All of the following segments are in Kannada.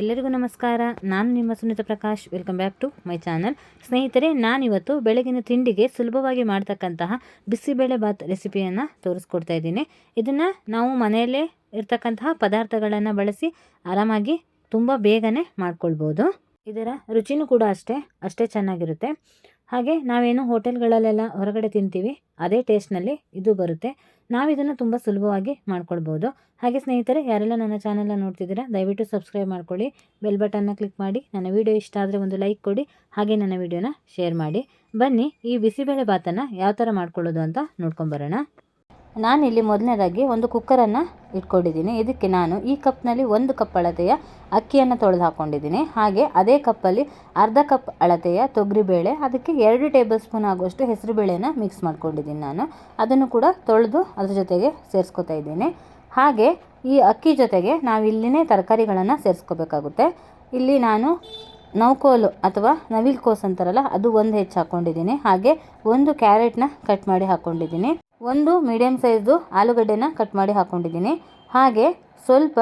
ಎಲ್ಲರಿಗೂ ನಮಸ್ಕಾರ. ನಾನು ನಿಮ್ಮ Sunita Prakash. Welcome back to my channel ಸ್ನೇಹಿತರೆ, ನಾನಿವತ್ತು ಬೆಳಗಿನ ತಿಂಡಿಗೆ ಸುಲಭವಾಗಿ ಮಾಡ್ತಕ್ಕಂತಹ ಬಿಸಿಬೇಳೆ ಬಾತ್ ರೆಸಿಪಿಯನ್ನು ತೋರಿಸ್ಕೊಡ್ತಾ ಇದ್ದೀನಿ. ಇದನ್ನು ನಾವು ಮನೆಯಲ್ಲೇ ಇರ್ತಕ್ಕಂತಹ ಪದಾರ್ಥಗಳನ್ನು ಬಳಸಿ ಆರಾಮಾಗಿ ತುಂಬ ಬೇಗನೆ ಮಾಡ್ಕೊಳ್ಬೋದು. ಇದರ ರುಚಿನೂ ಕೂಡ ಅಷ್ಟೇ ಅಷ್ಟೇ ಚೆನ್ನಾಗಿರುತ್ತೆ. ಹಾಗೆ ನಾವೇನು ಹೋಟೆಲ್ಗಳಲ್ಲೆಲ್ಲ ಹೊರಗಡೆ ತಿಂತೀವಿ, ಅದೇ ಟೇಸ್ಟ್ನಲ್ಲಿ ಇದು ಬರುತ್ತೆ. ನಾವು ಇದನ್ನು ತುಂಬ ಸುಲಭವಾಗಿ ಮಾಡ್ಕೊಳ್ಬೋದು. ಹಾಗೆ ಸ್ನೇಹಿತರೆ, ಯಾರೆಲ್ಲ ನನ್ನ ಚಾನಲ್ನ ನೋಡ್ತಿದ್ದೀರಾ, ದಯವಿಟ್ಟು ಸಬ್ಸ್ಕ್ರೈಬ್ ಮಾಡ್ಕೊಳ್ಳಿ. ಬೆಲ್ ಬಟನ್ನ ಕ್ಲಿಕ್ ಮಾಡಿ, ನನ್ನ ವಿಡಿಯೋ ಇಷ್ಟ ಆದರೆ ಒಂದು ಲೈಕ್ ಕೊಡಿ, ಹಾಗೆ ನನ್ನ ವಿಡಿಯೋನ ಶೇರ್ ಮಾಡಿ. ಬನ್ನಿ, ಈ ಬಿಸಿಬೇಳೆ ಭಾತನ್ನು ಯಾವ ಥರ ಮಾಡ್ಕೊಳ್ಳೋದು ಅಂತ ನೋಡ್ಕೊಂಬರೋಣ. ನಾನಿಲ್ಲಿ ಮೊದಲನೇದಾಗಿ ಒಂದು ಕುಕ್ಕರನ್ನು ಇಟ್ಕೊಂಡಿದ್ದೀನಿ. ಇದಕ್ಕೆ ನಾನು ಈ ಕಪ್ನಲ್ಲಿ ಒಂದು ಕಪ್ ಅಳತೆಯ ಅಕ್ಕಿಯನ್ನು ತೊಳೆದು ಹಾಕ್ಕೊಂಡಿದ್ದೀನಿ ಹಾಗೆ ಅದೇ ಕಪ್ಪಲ್ಲಿ ಅರ್ಧ ಕಪ್ ಅಳತೆಯ ತೊಗರಿಬೇಳೆ, ಅದಕ್ಕೆ ಎರಡು ಟೇಬಲ್ ಸ್ಪೂನ್ ಆಗುವಷ್ಟು ಹೆಸರುಬೇಳೆನ ಮಿಕ್ಸ್ ಮಾಡ್ಕೊಂಡಿದ್ದೀನಿ ನಾನು. ಅದನ್ನು ಕೂಡ ತೊಳೆದು ಅದ್ರ ಜೊತೆಗೆ ಸೇರಿಸ್ಕೊತಾ ಇದ್ದೀನಿ. ಹಾಗೆ ಈ ಅಕ್ಕಿ ಜೊತೆಗೆ ನಾವು ಇಲ್ಲಿನೇ ತರಕಾರಿಗಳನ್ನು ಸೇರಿಸ್ಕೋಬೇಕಾಗುತ್ತೆ. ಇಲ್ಲಿ ನಾನು ನೌಕೋಲು ಅಥವಾ ನವಿಲ್ ಕೋಸ್ ಅಂತಾರಲ್ಲ, ಅದು ಒಂದು ಹೆಚ್ಚು ಹಾಕ್ಕೊಂಡಿದ್ದೀನಿ ಹಾಗೆ ಒಂದು ಕ್ಯಾರೆಟ್ನ ಕಟ್ ಮಾಡಿ ಹಾಕ್ಕೊಂಡಿದ್ದೀನಿ ಒಂದು ಮೀಡಿಯಮ್ ಸೈಜ್ದು ಆಲೂಗಡ್ಡೆನ ಕಟ್ ಮಾಡಿ ಹಾಕ್ಕೊಂಡಿದ್ದೀನಿ ಹಾಗೆ ಸ್ವಲ್ಪ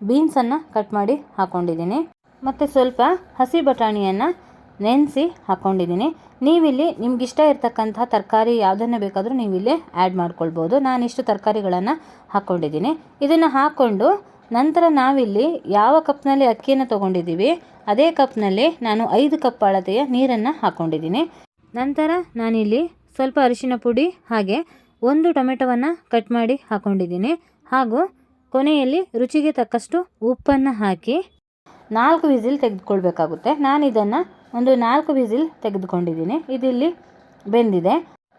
ಬೀನ್ಸನ್ನು ಕಟ್ ಮಾಡಿ ಹಾಕ್ಕೊಂಡಿದ್ದೀನಿ ಮತ್ತು ಸ್ವಲ್ಪ ಹಸಿ ಬಟಾಣಿಯನ್ನು ನೆನೆಸಿ ಹಾಕ್ಕೊಂಡಿದ್ದೀನಿ ನೀವಿಲ್ಲಿ ನಿಮ್ಗೆ ಇಷ್ಟ ಇರ್ತಕ್ಕಂಥ ತರಕಾರಿ ಯಾವುದನ್ನು ಬೇಕಾದರೂ ನೀವಿಲ್ಲಿ ಆ್ಯಡ್ ಮಾಡ್ಕೊಳ್ಬೋದು. ನಾನಿಷ್ಟು ತರಕಾರಿಗಳನ್ನು ಹಾಕ್ಕೊಂಡಿದ್ದೀನಿ ಇದನ್ನು ಹಾಕ್ಕೊಂಡು ನಂತರ ನಾವಿಲ್ಲಿ ಯಾವ ಕಪ್ನಲ್ಲಿ ಅಕ್ಕಿಯನ್ನು ತೊಗೊಂಡಿದ್ದೀವಿ, ಅದೇ ಕಪ್ನಲ್ಲಿ ನಾನು ಐದು ಕಪ್ ಅಳತೆಯ ನೀರನ್ನು ಹಾಕ್ಕೊಂಡಿದ್ದೀನಿ ನಂತರ ನಾನಿಲ್ಲಿ ಸ್ವಲ್ಪ ಅರಿಶಿನ ಪುಡಿ ಹಾಗೆ ಒಂದು ಟೊಮೆಟೊವನ್ನು ಕಟ್ ಮಾಡಿ ಹಾಕ್ಕೊಂಡಿದ್ದೀನಿ ಹಾಗೂ ಕೊನೆಯಲ್ಲಿ ರುಚಿಗೆ ತಕ್ಕಷ್ಟು ಉಪ್ಪನ್ನು ಹಾಕಿ ನಾಲ್ಕು ವಿಸಿಲ್ ತೆಗೆದುಕೊಳ್ಬೇಕಾಗುತ್ತೆ. ನಾನು ಇದನ್ನು ಒಂದು ನಾಲ್ಕು ವಿಸಿಲ್ ತೆಗೆದುಕೊಂಡಿದ್ದೀನಿ. ಇದಿಲ್ಲಿ ಬೆಂದಿದೆ.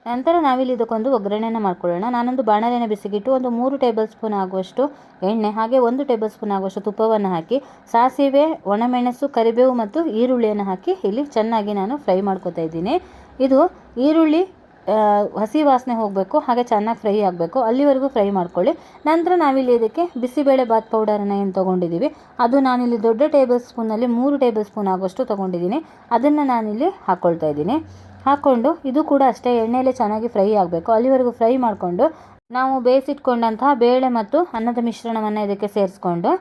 ನಂತರ ನಾವಿಲ್ಲಿ ಇದಕ್ಕೊಂದು ಒಗ್ಗರಣೆಯನ್ನು ಮಾಡ್ಕೊಳ್ಳೋಣ. ನಾನೊಂದು ಬಾಣಲೆನ ಬಿಸಿಗಿಟ್ಟು ಒಂದು ಮೂರು ಟೇಬಲ್ ಸ್ಪೂನ್ ಆಗುವಷ್ಟು ಎಣ್ಣೆ, ಹಾಗೆ ಒಂದು ಟೇಬಲ್ ಸ್ಪೂನ್ ಆಗುವಷ್ಟು ತುಪ್ಪವನ್ನು ಹಾಕಿ, ಸಾಸಿವೆ, ಒಣಮೆಣಸು, ಕರಿಬೇವು ಮತ್ತು ಈರುಳ್ಳಿಯನ್ನು ಹಾಕಿ ಇಲ್ಲಿ ಚೆನ್ನಾಗಿ ನಾನು ಫ್ರೈ ಮಾಡ್ಕೊತಾ ಇದ್ದೀನಿ. ಇದು ಈರುಳ್ಳಿ ಹಸಿ ವಾಸನೆ ಹೋಗಬೇಕು, ಹಾಗೆ ಚೆನ್ನಾಗಿ ಫ್ರೈ ಆಗಬೇಕು. ಅಲ್ಲಿವರೆಗೂ ಫ್ರೈ ಮಾಡ್ಕೊಳ್ಳಿ. ನಂತರ ನಾವಿಲ್ಲಿ ಇದಕ್ಕೆ ಬಿಸಿಬೇಳೆ ಬಾತ್ ಪೌಡರನ್ನು ಏನು ತೊಗೊಂಡಿದ್ದೀವಿ ಅದು ನಾನಿಲ್ಲಿ ದೊಡ್ಡ ಟೇಬಲ್ ಸ್ಪೂನಲ್ಲಿ ಮೂರು ಟೇಬಲ್ ಸ್ಪೂನ್ ಆಗೋಷ್ಟು ತೊಗೊಂಡಿದ್ದೀನಿ ಅದನ್ನು ನಾನಿಲ್ಲಿ ಹಾಕ್ಕೊಳ್ತಾ ಇದ್ದೀನಿ. ಹಾಕ್ಕೊಂಡು ಇದು ಕೂಡ ಅಷ್ಟೇ, ಎಣ್ಣೆಯಲ್ಲಿ ಚೆನ್ನಾಗಿ ಫ್ರೈ ಆಗಬೇಕು. ಅಲ್ಲಿವರೆಗೂ ಫ್ರೈ ಮಾಡಿಕೊಂಡು ನಾವು ಬೇಯಿಸಿಟ್ಕೊಂಡಂತಹ ಬೇಳೆ ಮತ್ತು ಅನ್ನದ ಮಿಶ್ರಣವನ್ನು ಇದಕ್ಕೆ ಸೇರಿಸ್ಕೊಂಡು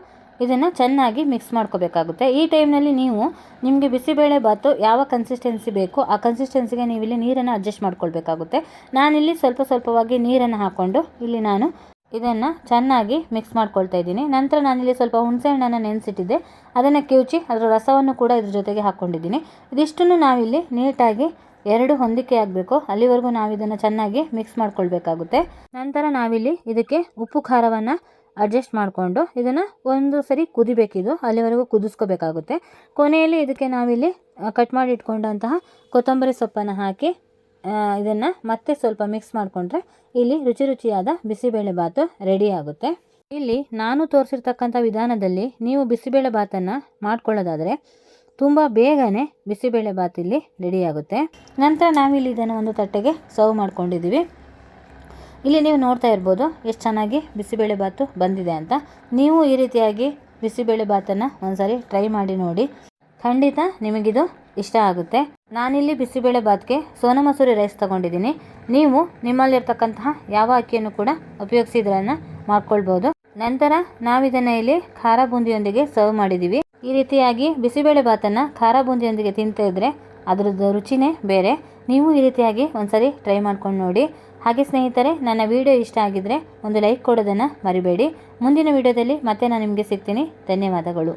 ಇದನ್ನು ಚೆನ್ನಾಗಿ ಮಿಕ್ಸ್ ಮಾಡ್ಕೋಬೇಕಾಗುತ್ತೆ. ಈ ಟೈಮ್ನಲ್ಲಿ ನೀವು ನಿಮಗೆ ಬಿಸಿಬೇಳೆ ಬಾತು ಯಾವ ಕನ್ಸಿಸ್ಟೆನ್ಸಿ ಬೇಕು ಆ ಕನ್ಸಿಸ್ಟೆನ್ಸಿಗೆ ನೀವು ಇಲ್ಲಿ ನೀರನ್ನು ಅಡ್ಜಸ್ಟ್ ಮಾಡ್ಕೊಳ್ಬೇಕಾಗುತ್ತೆ. ನಾನಿಲ್ಲಿ ಸ್ವಲ್ಪ ಸ್ವಲ್ಪವಾಗಿ ನೀರನ್ನು ಹಾಕ್ಕೊಂಡು ಇಲ್ಲಿ ನಾನು ಇದನ್ನು ಚೆನ್ನಾಗಿ ಮಿಕ್ಸ್ ಮಾಡ್ಕೊಳ್ತಾ ಇದ್ದೀನಿ. ನಂತರ ನಾನಿಲ್ಲಿ ಸ್ವಲ್ಪ ಹುಣಸೆ ಹಣ್ಣನ್ನು ನೆನೆಸಿಟ್ಟಿದ್ದೆ. ಅದನ್ನು ಕಿವುಚಿ ಅದರ ರಸವನ್ನು ಕೂಡ ಇದ್ರ ಜೊತೆಗೆ ಹಾಕ್ಕೊಂಡಿದ್ದೀನಿ ಇದಿಷ್ಟನ್ನು ನಾವಿಲ್ಲಿ ನೀಟಾಗಿ ಎರಡು ಹೊಂದಿಕೆ ಆಗಬೇಕು. ಅಲ್ಲಿವರೆಗೂ ನಾವು ಇದನ್ನು ಚೆನ್ನಾಗಿ ಮಿಕ್ಸ್ ಮಾಡ್ಕೊಳ್ಬೇಕಾಗುತ್ತೆ. ನಂತರ ನಾವಿಲ್ಲಿ ಇದಕ್ಕೆ ಉಪ್ಪು ಖಾರವನ್ನು ಅಡ್ಜಸ್ಟ್ ಮಾಡಿಕೊಂಡು ಇದನ್ನು ಒಂದು ಸರಿ ಕುದಿಬೇಕಿದು. ಅಲ್ಲಿವರೆಗೂ ಕುದಿಸ್ಕೋಬೇಕಾಗುತ್ತೆ. ಕೊನೆಯಲ್ಲಿ ಇದಕ್ಕೆ ನಾವಿಲ್ಲಿ ಕಟ್ ಮಾಡಿ ಇಟ್ಕೊಂಡಂತಹ ಕೊತ್ತಂಬರಿ ಸೊಪ್ಪನ್ನು ಹಾಕಿ ಇದನ್ನು ಮತ್ತೆ ಸ್ವಲ್ಪ ಮಿಕ್ಸ್ ಮಾಡಿಕೊಂಡ್ರೆ ಇಲ್ಲಿ ರುಚಿ ರುಚಿಯಾದ ಬಿಸಿಬೇಳೆ ಬಾತು ರೆಡಿ ಆಗುತ್ತೆ. ಇಲ್ಲಿ ನಾನು ತೋರಿಸಿರ್ತಕ್ಕಂಥ ವಿಧಾನದಲ್ಲಿ ನೀವು ಬಿಸಿಬೇಳೆ ಬಾತನ್ನು ಮಾಡ್ಕೊಳ್ಳೋದಾದರೆ ತುಂಬ ಬೇಗನೆ ಬಿಸಿಬೇಳೆ ಬಾತ್ ಇಲ್ಲಿ ರೆಡಿಯಾಗುತ್ತೆ ನಂತರ ನಾವಿಲ್ಲಿ ಇದನ್ನು ಒಂದು ತಟ್ಟೆಗೆ ಸರ್ವ್ ಮಾಡ್ಕೊಂಡಿದ್ದೀವಿ. ಇಲ್ಲಿ ನೀವು ನೋಡ್ತಾ ಇರ್ಬೋದು ಎಷ್ಟು ಚೆನ್ನಾಗಿ ಬಿಸಿಬೇಳೆ ಬಾತ್ ಬಂದಿದೆ ಅಂತ. ನೀವು ಈ ರೀತಿಯಾಗಿ ಬಿಸಿಬೇಳೆ ಬಾತನ್ನು ಒಂದ್ಸರಿ ಟ್ರೈ ಮಾಡಿ ನೋಡಿ. ಖಂಡಿತ ನಿಮಗಿದು ಇಷ್ಟ ಆಗುತ್ತೆ. ನಾನಿಲ್ಲಿ ಬಿಸಿಬೇಳೆ ಬಾತ್ಗೆ ಸೋನಾ ಮಸೂರಿ ರೈಸ್ ತೊಗೊಂಡಿದ್ದೀನಿ. ನೀವು ನಿಮ್ಮಲ್ಲಿರ್ತಕ್ಕಂತಹ ಯಾವ ಅಕ್ಕಿಯನ್ನು ಕೂಡ ಉಪಯೋಗಿಸಿದ್ರನ್ನ ಮಾಡ್ಕೊಳ್ಬೋದು. ನಂತರ ನಾವಿದನ್ನು ಇಲ್ಲಿ ಖಾರ ಬೂಂದಿಯೊಂದಿಗೆ ಸರ್ವ್ ಮಾಡಿದ್ದೀವಿ ಈ ರೀತಿಯಾಗಿ ಬಿಸಿಬೇಳೆ ಬಾತನ್ನು ಖಾರ ಬೂಂದಿಯೊಂದಿಗೆ ತಿಂತಾ ಇದ್ದರೆ ಅದರದ್ದು ರುಚಿನೇ ಬೇರೆ. ನೀವು ಈ ರೀತಿಯಾಗಿ ಒಂದ್ಸರಿ ಟ್ರೈ ಮಾಡ್ಕೊಂಡು ನೋಡಿ. ಹಾಗೆ ಸ್ನೇಹಿತರೆ, ನನ್ನ ವಿಡಿಯೋ ಇಷ್ಟ ಆಗಿದ್ದರೆ ಒಂದು ಲೈಕ್ ಕೊಡೋದನ್ನು ಮರಿಬೇಡಿ. ಮುಂದಿನ ವಿಡಿಯೋದಲ್ಲಿ ಮತ್ತೆ ನಾನು ನಿಮಗೆ ಸಿಗ್ತೀನಿ. ಧನ್ಯವಾದಗಳು.